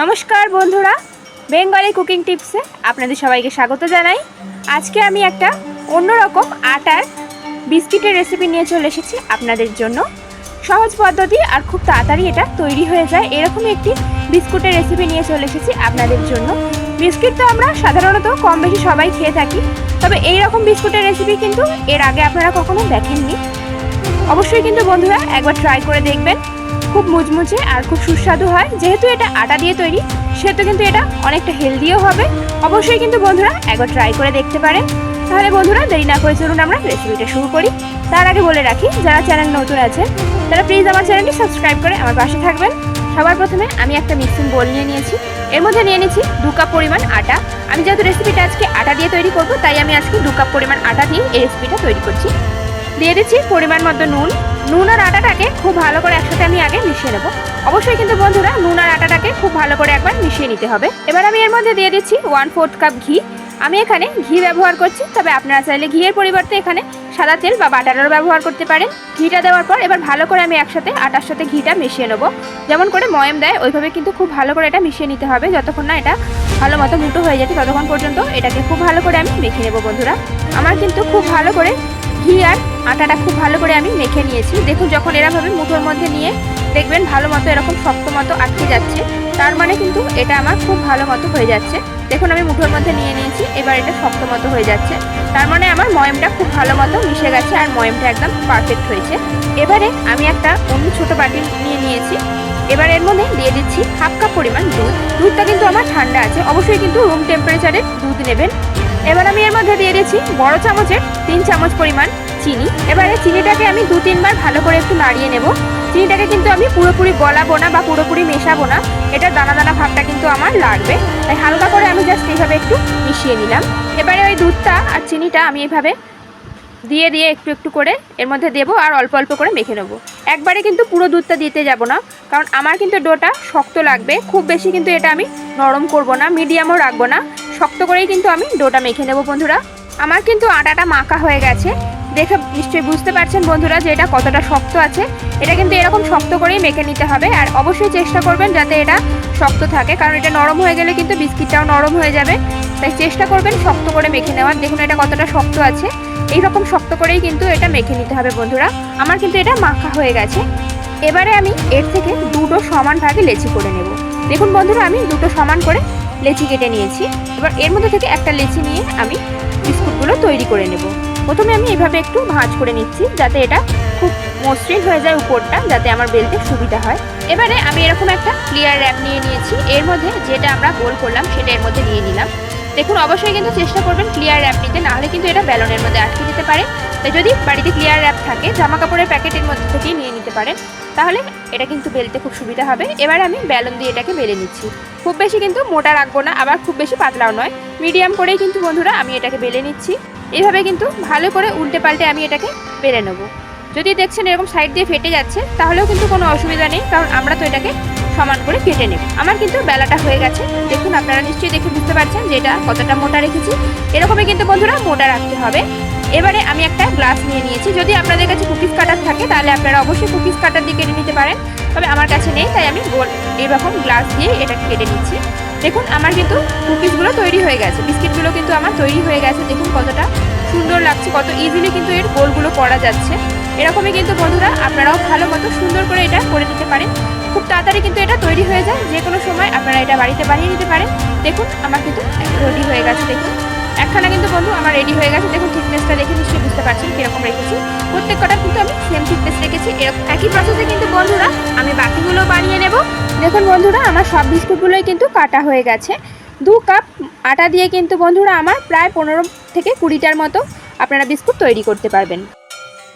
নমস্কার বন্ধুরা, Bengali cooking টিপসে আপনাদের সবাইকে স্বাগত জানাই। আজকে আমি একটা অন্যরকম আটার বিস্কিটের রেসিপি নিয়ে চলে এসেছি আপনাদের জন্য। সহজ পদ্ধতি আর খুব তাড়াতাড়ি এটা তৈরি হয়ে যায়, এরকমই একটি বিস্কুটের রেসিপি নিয়ে চলে এসেছি আপনাদের জন্য। বিস্কিট তো আমরা সাধারণত কম বেশি সবাই খেয়ে থাকি, তবে এই রকম বিস্কুটের রেসিপি কিন্তু এর আগে আপনারা কখনো দেখেননি। অবশ্যই কিন্তু বন্ধুরা একবার ট্রাই করে দেখবেন। খুব মুচমুচে আর খুব সুস্বাদু হয়। যেহেতু এটা আটা দিয়ে তৈরি, সেহেতু কিন্তু এটা অনেকটা হেলদিও হবে। অবশ্যই কিন্তু বন্ধুরা একবার ট্রাই করে দেখতে পারেন। তাহলে বন্ধুরা দেরি না করে চলুন আমরা রেসিপিটা শুরু করি। তার আগে বলে রাখি, যারা চ্যানেল নতুন আছেন, তারা প্লিজ আমার চ্যানেলটি সাবস্ক্রাইব করে আমার পাশে থাকবেন। সবার প্রথমে আমি একটা মিক্সিং বোল নিয়ে নিয়েছি। এর মধ্যে নিয়ে নিয়েছি দু কাপ পরিমাণ আটা। আমি যেহেতু রেসিপিটা আজকে আটা দিয়ে তৈরি করব, তাই আমি আজকে দু কাপ পরিমাণ আটা দিয়ে এই রেসিপিটা তৈরি করছি। দিয়ে দিচ্ছি পরিমাণ মতো নুন। নুন আর আটাটাকে খুব ভালো করে একসাথে আমি আগে মিশিয়ে নেব। অবশ্যই কিন্তু বন্ধুরা নুন আর আটাটাকে খুব ভালো করে একবার মিশিয়ে নিতে হবে। এবার আমি এর মধ্যে দিয়ে দিচ্ছি ওয়ান ফোর্থ কাপ ঘি। আমি এখানে ঘি ব্যবহার করছি, তবে আপনারা চাইলে ঘিয়ের পরিবর্তে এখানে সাদা তেল বা বাটারও ব্যবহার করতে পারেন। ঘিটা দেওয়ার পর এবার ভালো করে আমি একসাথে আটার সাথে ঘিটা মিশিয়ে নেব। যেমন করে ময়ম দেয়, ওইভাবে কিন্তু খুব ভালো করে এটা মিশিয়ে নিতে হবে। যতক্ষণ না এটা ভালো মতো মুটো হয়ে যাচ্ছে, ততক্ষণ পর্যন্ত এটাকে খুব ভালো করে আমি মেখে নেব বন্ধুরা। আমার কিন্তু খুব ভালো করে ঘি আর আটাটা খুব ভালো করে আমি মেখে নিয়েছি। দেখুন যখন এরমভাবে মুঠোর মধ্যে নিয়ে দেখবেন ভালো মতো এরকম শক্ত মতো আটকে যাচ্ছে। তার মানে কিন্তু এটা আমার খুব ভালো মতো হয়ে যাচ্ছে। দেখুন আমি মুঠোর মধ্যে নিয়ে নিয়েছি, এবার এটা শক্ত মতো হয়ে যাচ্ছে। তার মানে আমার ময়মটা খুব ভালো মতো মিশে গেছে আর ময়মটা একদম পারফেক্ট হয়েছে। এবারে আমি একটা অন্য ছোট বাটি নিয়ে নিয়েছি। এবার এর মধ্যে দিয়ে দিচ্ছি হাফ কাপ পরিমাণ দুধ। দুধটা কিন্তু আমার ঠান্ডা আছে। অবশ্যই কিন্তু রুম টেম্পারেচারের দুধ নেবেন। এবার আমি এর মধ্যে দিয়ে দিচ্ছি বড় চামচের তিন চামচ পরিমাণ চিনি। এবারে চিনিটাকে আমি দু তিনবার ভালো করে একটু নাড়িয়ে নেব। চিনিটাকে কিন্তু আমি পুরোপুরি গলাবো না বা পুরোপুরি মেশাবো না। এটা দানা দানা ভাবটা কিন্তু আমার লাগবে। তাই হালকা করে আমি জাস্ট এইভাবে একটু মিশিয়ে নিলাম। এবারে ওই দুধটা আর চিনিটা আমি এইভাবে দিয়ে দিয়ে একটু একটু করে এর মধ্যে দেবো আর অল্প অল্প করে মেখে নেব। একবারে কিন্তু পুরো দুধটা দিতে যাব না। কারণ আমার কিন্তু ডোটা শক্ত লাগবে। খুব বেশি কিন্তু এটা আমি নরম করব না, মিডিয়ামও রাখব না। শক্ত করেই কিন্তু আমি ডোটা মেখে নেব, বন্ধুরা। আমার কিন্তু আটাটা মাখা হয়ে গেছে। দেখে নিশ্চয়ই বুঝতে পারছেন বন্ধুরা যে এটা কতটা শক্ত আছে। এটা কিন্তু এরকম শক্ত করেই মেখে নিতে হবে আর অবশ্যই চেষ্টা করবেন যাতে এটা শক্ত থাকে, কারণ এটা নরম হয়ে গেলে কিন্তু বিস্কিটটাও নরম হয়ে যাবে। তাই চেষ্টা করবেন শক্ত করে মেখে নেওয়ার। দেখুন এটা কতটা শক্ত আছে। এই রকম শক্ত করেই কিন্তু এটা মেখে নিতে হবে বন্ধুরা। আমার কিন্তু এটা মাখা হয়ে গেছে। এবারে আমি এর থেকে দুটো সমান ভাগে লেচি করে নেব। দেখুন বন্ধুরা আমি দুটো সমান করে লেচি কেটে নিয়েছি। এবার এর মধ্যে থেকে একটা লেচি নিয়ে আমি বিস্কুটগুলো তৈরি করে নেব। প্রথমে আমি এভাবে একটু ভাঁজ করে নিচ্ছি যাতে এটা খুব মসৃণ হয়ে যায় উপরটা, যাতে আমার বেলতে সুবিধা হয়। এবারে আমি এরকম একটা ক্লিয়ার র্যাপ নিয়ে নিয়েছি। এর মধ্যে যেটা আমরা গোল করলাম সেটা এর মধ্যে নিয়ে নিলাম দেখুন, অবশ্যই কিন্তু চেষ্টা করবেন ক্লিয়ার র্যাপ নিতে, নাহলে কিন্তু এটা ব্যালনের মধ্যে আটকে যেতে পারে। তাই যদি বাড়িতে ক্লিয়ার র্যাপ থাকে জামা কাপড়ের প্যাকেটের মধ্যে থেকেই নিয়ে নিতে পারেন, তাহলে এটা কিন্তু বেলতে খুব সুবিধা হবে। এবার আমি ব্যালন দিয়ে এটাকে বেলে নিচ্ছি। খুব বেশি কিন্তু মোটা রাখব না, আবার খুব বেশি পাতলাও নয়। মিডিয়াম করেই কিন্তু বন্ধুরা আমি এটাকে বেলে নিচ্ছি। এভাবে কিন্তু ভালো করে উল্টে পাল্টে আমি এটাকে বেলে নেব। যদি দেখছেন এরকম সাইড দিয়ে ফেটে যাচ্ছে, তাহলেও কিন্তু কোনো অসুবিধা নেই, কারণ আমরা তো এটাকে সমান করে কেটে নেব। আমার কিন্তু বেলাটা হয়ে গেছে, দেখুন আপনারা নিশ্চয়ই দেখে বুঝতে পারছেন যে এটা কতটা মোটা রেখেছি। এরকমই কিন্তু বন্ধুরা মোটা রাখতে হবে। এবারে আমি একটা গ্লাস নিয়ে নিয়েছি। যদি আপনাদের কাছে কুকিজ কাটার থাকে, তাহলে আপনারা অবশ্যই কুকিজ কাটার দিয়ে কেটে নিতে পারেন। তবে আমার কাছে নেই, তাই আমি গোল এরকম গ্লাস দিয়ে এটা কেটে নিচ্ছি। দেখুন, আমার কিন্তু কুকিজগুলো তৈরি হয়ে গেছে। বিস্কিটগুলো কিন্তু আমার তৈরি হয়ে গেছে। দেখুন কতটা সুন্দর লাগছে, কত ইজিলি কিন্তু এর গোলগুলো করা যাচ্ছে। এরকমই কিন্তু বন্ধুরা, আপনারাও ভালো মতো সুন্দর করে এটা করে নিতে পারেন। খুব তাড়াতাড়ি কিন্তু এটা তৈরি হয়ে যায়। যে কোনো সময় আপনারা এটা বাড়িতে বানিয়ে নিতে পারেন। দেখুন, আমার কিন্তু রেডি হয়ে গেছে, দেখুন। একখানা কিন্তু বন্ধু আমার রেডি হয়ে গেছে। দেখুন থিকনেসটা দেখে নিশ্চয়ই বুঝতে পারছেন কীরকম রেখেছি। প্রত্যেক কটা কিন্তু আমি সেম থিকনেস রেখেছি। এরকম একই প্রসেসে কিন্তু বন্ধুরা, আমি বাকিগুলো বানিয়ে নেব। দেখুন বন্ধুরা, আমার সব বিস্কুটগুলোই কিন্তু কাটা হয়ে গেছে। দু কাপ আটা দিয়ে কিন্তু বন্ধুরা, আমার প্রায় পনেরো থেকে কুড়িটার মতো আপনারা বিস্কুট তৈরি করতে পারবেন।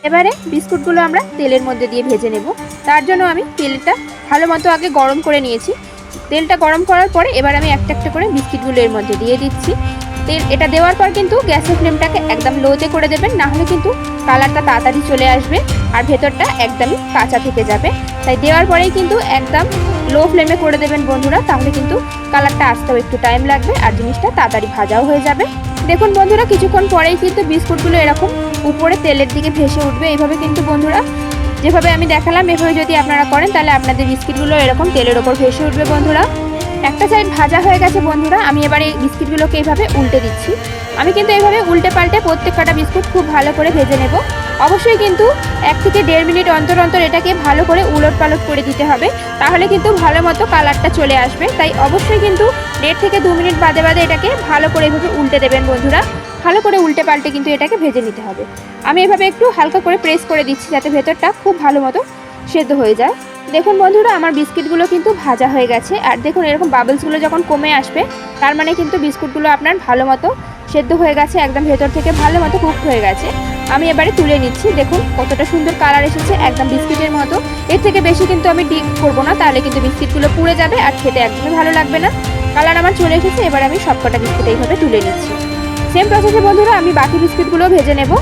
এবারে বিস্কুটগুলো আমরা তেলের মধ্যে দিয়ে ভেজে নেব। তার জন্য আমি তেলটা ভালো মতো আগে গরম করে নিয়েছি। তেলটা গরম করার পরে এবার আমি একটা একটা করে বিস্কিটগুলো এর মধ্যে দিয়ে দিচ্ছি। এটা দেওয়ার পর কিন্তু গ্যাসের ফ্লেমটাকে একদম লোতে করে দেবেন, না হলে কিন্তু কালারটা তাড়াতাড়ি চলে আসবে আর ভেতরটা একদমই কাঁচা থেকে যাবে। তাই দেওয়ার পরেই কিন্তু একদম লো ফ্লেমে করে দেবেন বন্ধুরা, তাহলে কিন্তু কালারটা আসতেও একটু টাইম লাগবে আর জিনিসটা তাড়াতাড়ি ভাজাও হয়ে যাবে। দেখুন বন্ধুরা, কিছুক্ষণ পরেই কিন্তু বিস্কুটগুলো এরকম উপরে তেলের দিকে ভেসে উঠবে। এইভাবে কিন্তু বন্ধুরা, যেভাবে আমি দেখালাম, এভাবে যদি আপনারা করেন, তাহলে আপনাদের বিস্কিটগুলো এরকম তেলের ওপর ভেসে উঠবে বন্ধুরা। একটা সাইড ভাজা হয়ে গেছে, বন্ধুরা, আমি এবারে এই বিস্কিটগুলোকে এইভাবে উল্টে দিচ্ছি। আমি কিন্তু এইভাবে উল্টে পাল্টে প্রত্যেক কটা বিস্কুট খুব ভালো করে ভেজে নেব। অবশ্যই কিন্তু এক থেকে দেড় মিনিট অন্তর অন্তর এটাকে ভালো করে উলট পালট করে দিতে হবে, তাহলে কিন্তু ভালো মতো কালারটা চলে আসবে। তাই অবশ্যই কিন্তু দেড় থেকে দু মিনিট বাদে বাদে এটাকে ভালো করে এভাবে উল্টে দেবেন, বন্ধুরা। ভালো করে উল্টে পাল্টে কিন্তু এটাকে ভেজে নিতে হবে। আমি এভাবে একটু হালকা করে প্রেস করে দিচ্ছি যাতে ভেতরটা খুব ভালো মতো সেদ্ধ হয়ে যায়। দেখুন বন্ধুরা, আমার বিস্কিটগুলো কিন্তু ভাজা হয়ে গেছে। আর দেখুন, এরকম বাবলসগুলো যখন কমে আসবে, তার মানে কিন্তু বিস্কুটগুলো আপনার ভালো মতো সেদ্ধ হয়ে গেছে, একদম ভেতর থেকে ভালো মতো কুকড হয়ে গেছে। আমি এবারে তুলে নিচ্ছি, দেখুন কতটা সুন্দর কালার এসেছে, একদম বিস্কিটের মতো। এর থেকে বেশি কিন্তু আমি ডিপ করব না, তাহলে কিন্তু বিস্কিটগুলো পুড়ে যাবে আর খেতে একদমই ভালো লাগবে না। কালার আমার চলে এসেছে, এবার আমি সবকটা বিস্কিট এইভাবে তুলে নিচ্ছি। সেম প্রসেসে বন্ধুরা আমি বাকি বিস্কুটগুলো ভেজে নেব।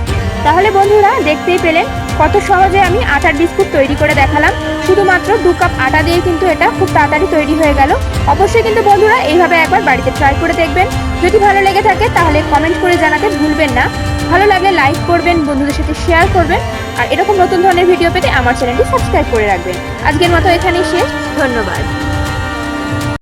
তাহলে বন্ধুরা দেখতেই পেলেন কত সহজে আমি আটার বিস্কুট তৈরি করে দেখালাম। শুধুমাত্র দু কাপ আটা দিয়ে কিন্তু এটা খুব তাড়াতাড়ি তৈরি হয়ে গেল। অবশ্যই কিন্তু বন্ধুরা এইভাবে একবার বাড়িতে ট্রাই করে দেখবেন। যদি ভালো লেগে থাকে তাহলে কমেন্ট করে জানাতে ভুলবেন না। ভালো লাগলে লাইক করবেন, বন্ধুদের সাথে শেয়ার করবেন। আর এরকম নতুন ধরনের ভিডিও পেতে আমার চ্যানেলটি সাবস্ক্রাইব করে রাখবেন। আজকের মতো এখানেই শেষ। ধন্যবাদ।